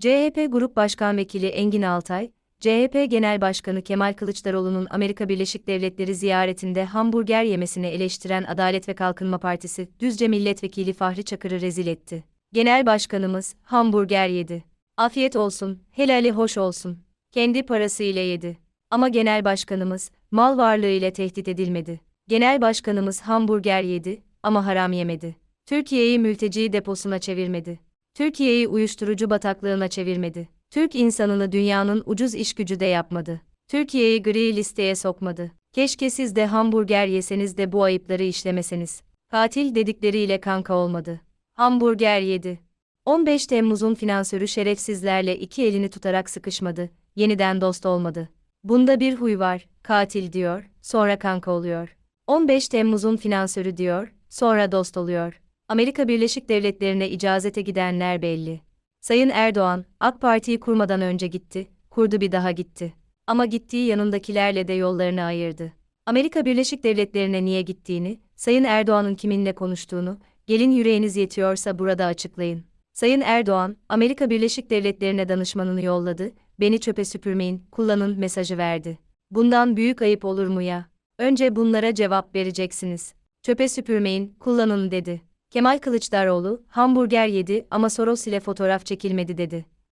CHP Grup Başkan Vekili Engin Altay, CHP Genel Başkanı Kemal Kılıçdaroğlu'nun Amerika Birleşik Devletleri ziyaretinde hamburger yemesini eleştiren Adalet ve Kalkınma Partisi, Düzce Milletvekili Fahri Çakır'ı rezil etti. Genel Başkanımız, hamburger yedi. Afiyet olsun, helali hoş olsun. Kendi parasıyla yedi. Ama Genel Başkanımız, mal varlığı ile tehdit edilmedi. Genel Başkanımız hamburger yedi, ama haram yemedi. Türkiye'yi mülteci deposuna çevirmedi. Türkiye'yi uyuşturucu bataklığına çevirmedi. Türk insanını dünyanın ucuz iş gücü de yapmadı. Türkiye'yi gri listeye sokmadı. Keşke siz de hamburger yeseniz de bu ayıpları işlemeseniz. Katil dedikleriyle kanka olmadı. Hamburger yedi. 15 Temmuz'un finansörü şerefsizlerle iki elini tutarak sıkışmadı, yeniden dost olmadı. Bunda bir huy var, katil diyor, sonra kanka oluyor. 15 Temmuz'un finansörü diyor, sonra dost oluyor. Amerika Birleşik Devletleri'ne icazete gidenler belli. Sayın Erdoğan, AK Parti'yi kurmadan önce gitti, kurdu bir daha gitti. Ama gittiği yanındakilerle de yollarını ayırdı. Amerika Birleşik Devletleri'ne niye gittiğini, Sayın Erdoğan'ın kiminle konuştuğunu, gelin yüreğiniz yetiyorsa burada açıklayın. Sayın Erdoğan, Amerika Birleşik Devletleri'ne danışmanını yolladı, beni çöpe süpürmeyin, kullanın mesajı verdi. Bundan büyük ayıp olur mu ya? Önce bunlara cevap vereceksiniz. Çöpe süpürmeyin, kullanın dedi. Kemal Kılıçdaroğlu, hamburger yedi ama Soros ile fotoğraf çekilmedi dedi.